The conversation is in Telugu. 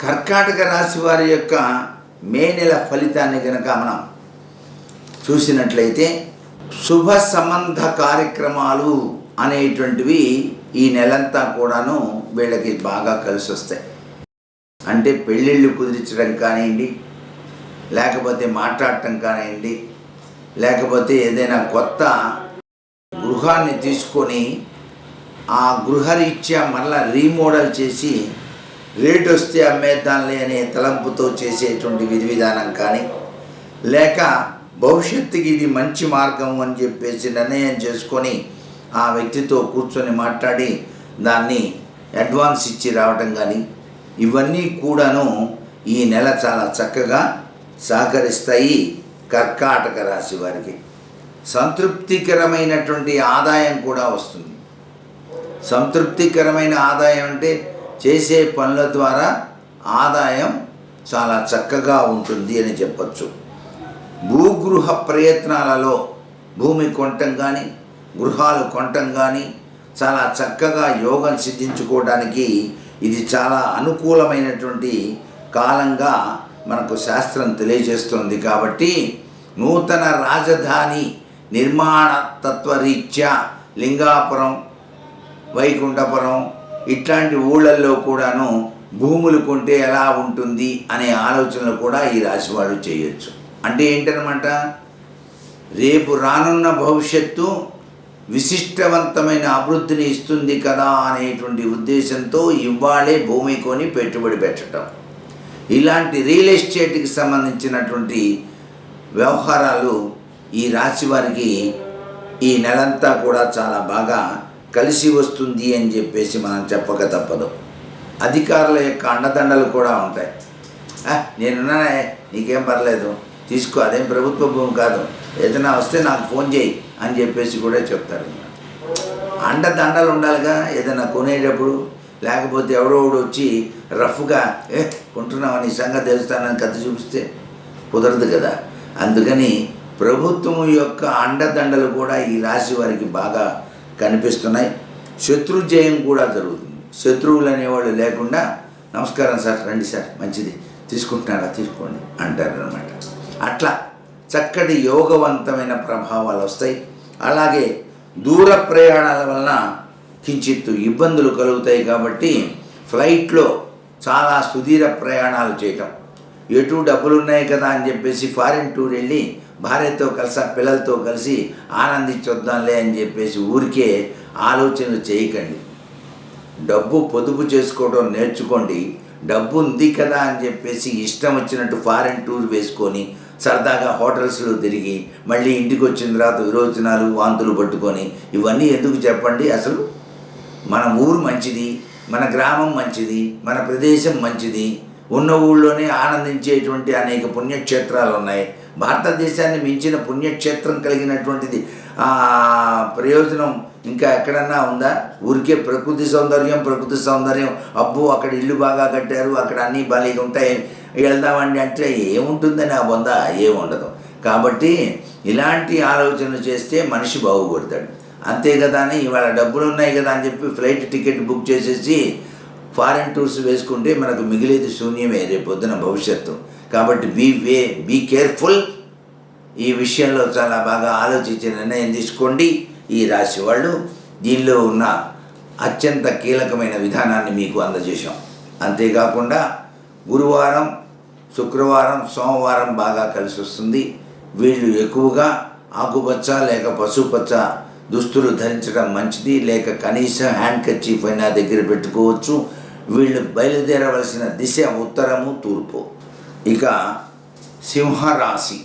కర్కాటక రాశి వారి యొక్క మే నెల ఫలితాన్ని కనుక మనం చూసినట్లయితే శుభ సంబంధ కార్యక్రమాలు అనేటువంటివి ఈ నెలంతా కూడాను వీళ్ళకి బాగా కలిసి వస్తాయి అంటే పెళ్ళిళ్ళు కుదిరించడం కానివ్వండి లేకపోతే మాట్లాడటం కానివ్వండి లేకపోతే ఏదైనా కొత్త గృహాన్ని తీసుకొని ఆ గృహరీత్యా మళ్ళీ రీమోడల్ చేసి రేటు వస్తే అమ్మేద్దాంలే అనే తలంపుతో చేసేటువంటి విధి విధానం కానీ లేక భవిష్యత్తుకి ఇది మంచి మార్గం అని చెప్పేసి నిర్ణయం చేసుకొని ఆ వ్యక్తితో కూర్చొని మాట్లాడి దాన్ని అడ్వాన్స్ ఇచ్చి రావటం కానీ ఇవన్నీ కూడాను ఈ నెల చాలా చక్కగా సహకరిస్తాయి కర్కాటక రాశి వారికి. సంతృప్తికరమైనటువంటి ఆదాయం కూడా వస్తుంది. సంతృప్తికరమైన ఆదాయం అంటే చేసే పనుల ద్వారా ఆదాయం చాలా చక్కగా ఉంటుంది అని చెప్పచ్చు. భూగృహ ప్రయత్నాలలో భూమి కొనటం కానీ గృహాలు కొనటం కానీ చాలా చక్కగా యోగం సిద్ధించుకోవడానికి ఇది చాలా అనుకూలమైనటువంటి కాలంగా మనకు శాస్త్రం తెలియజేస్తుంది. కాబట్టి నూతన రాజధాని నిర్మాణ తత్వరీత్యా లింగాపురం వైకుంఠపురం ఇట్లాంటి ఊళ్ళల్లో కూడాను భూములు కొంటే ఎలా ఉంటుంది అనే ఆలోచనలు కూడా ఈ రాశి చేయొచ్చు. అంటే ఏంటనమాట? రేపు రానున్న భవిష్యత్తు విశిష్టవంతమైన అభివృద్ధిని ఇస్తుంది కదా అనేటువంటి ఉద్దేశంతో ఇవాళే భూమి కొని పెట్టుబడి పెట్టడం. ఇలాంటి రియల్ ఎస్టేట్కి సంబంధించినటువంటి వ్యవహారాలు ఈ రాశి వారికి ఈ నెలంతా కూడా చాలా బాగా కలిసి వస్తుంది అని చెప్పేసి మనం చెప్పక తప్పదు. అధికారుల యొక్క అండదండలు కూడా ఉంటాయి. నేనున్నానే నీకేం పర్లేదు. తీసుకో అదేం ప్రభుత్వ భూమి కాదు. ఏదైనా వస్తే నాకు ఫోన్ చేయి అని చెప్పేసి కూడా చెప్తారు అండదండలు ఉండాలిగా ఏదైనా కొనేటప్పుడు. లేకపోతే ఎవడో ఒకడు వచ్చి రఫ్గా ఏ కొంటున్నామని నీ సంగతి తెలుస్తానని కథ చూపిస్తే కుదరదు కదా. అందుకని ప్రభుత్వం యొక్క అండదండలు కూడా ఈ రాశి వారికి బాగా కనిపిస్తున్నాయి. శత్రుజయం కూడా జరుగుతుంది. శత్రువులు అనేవాళ్ళు లేకుండా నమస్కారం సార్ రండి సార్ మంచిది. తీసుకుంటున్నారా తీసుకోండి అంటారు అనమాట అట్లా చక్కటి యోగవంతమైన ప్రభావాలు వస్తాయి. అలాగే దూర ప్రయాణాల వలన కించిత్తు ఇబ్బందులు కలుగుతాయి కాబట్టి ఫ్లైట్లో చాలా సుదీర ప్రయాణాలు చేయటం. ఎటు డబ్బులు ఉన్నాయి కదా అని చెప్పేసి ఫారిన్ టూర్ వెళ్ళి భార్యతో కలిసి పిల్లలతో కలిసి ఆనందించొద్దాంలే అని చెప్పేసి ఊరికే ఆలోచనలు చేయకండి. డబ్బు పొదుపు చేసుకోవడం నేర్చుకోండి. డబ్బు ఉంది కదా అని చెప్పేసి ఇష్టం వచ్చినట్టు ఫారెన్ టూర్ వేసుకొని సరదాగా హోటల్స్లో తిరిగి మళ్ళీ ఇంటికి వచ్చిన తర్వాత విరోచనాలు వాంతులు పట్టుకొని ఇవన్నీ ఎందుకు చెప్పండి అసలు? మన ఊరు మంచిది మన గ్రామం మంచిది మన ప్రదేశం మంచిది. ఉన్న ఊళ్ళోనే ఆనందించేటువంటి అనేక పుణ్యక్షేత్రాలు ఉన్నాయి భారతదేశాన్ని మించిన పుణ్యక్షేత్రం కలిగినటువంటిది ప్రయోజనం ఇంకా ఎక్కడన్నా ఉందా? ఊరికే ప్రకృతి సౌందర్యం ప్రకృతి సౌందర్యం. అబ్బో అక్కడ ఇల్లు బాగా కట్టారు అక్కడ అన్నీ భలేగా ఉంటాయి. వెళ్దామండి అంటే ఏముంటుందని ఆ బొంద ఏముండదు. కాబట్టి ఇలాంటి ఆలోచనలు చేస్తే మనిషి బాగుపడతాడు. అంతే కదా అని ఇవాళ డబ్బులు ఉన్నాయి కదా అని చెప్పి ఫ్లైట్ టికెట్ బుక్ చేసేసి ఫారెన్ టూర్స్ వేసుకుంటే మనకు మిగిలేది శూన్యమే రేపు పొద్దున భవిష్యత్తు. కాబట్టి బీ వే బీ కేర్ఫుల్ ఈ విషయంలో చాలా బాగా ఆలోచించి నిర్ణయం తీసుకోండి. ఈ రాశి వాళ్ళు దీనిలో ఉన్న అత్యంత కీలకమైన విధానాన్ని మీకు అందజేశాం. అంతేకాకుండా గురువారం శుక్రవారం సోమవారం బాగా కలిసి వస్తుంది. వీళ్ళు ఎక్కువగా ఆకుపచ్చ లేక పసుపచ్చ దుస్తులు ధరించడం మంచిది. లేక కనీసం హ్యాండ్ కర్చీఫ్ అయినా దగ్గర పెట్టుకోవచ్చు. వీళ్ళు బయలుదేరవలసిన దిశ ఉత్తరము తూర్పు. ఇక సింహరాశి.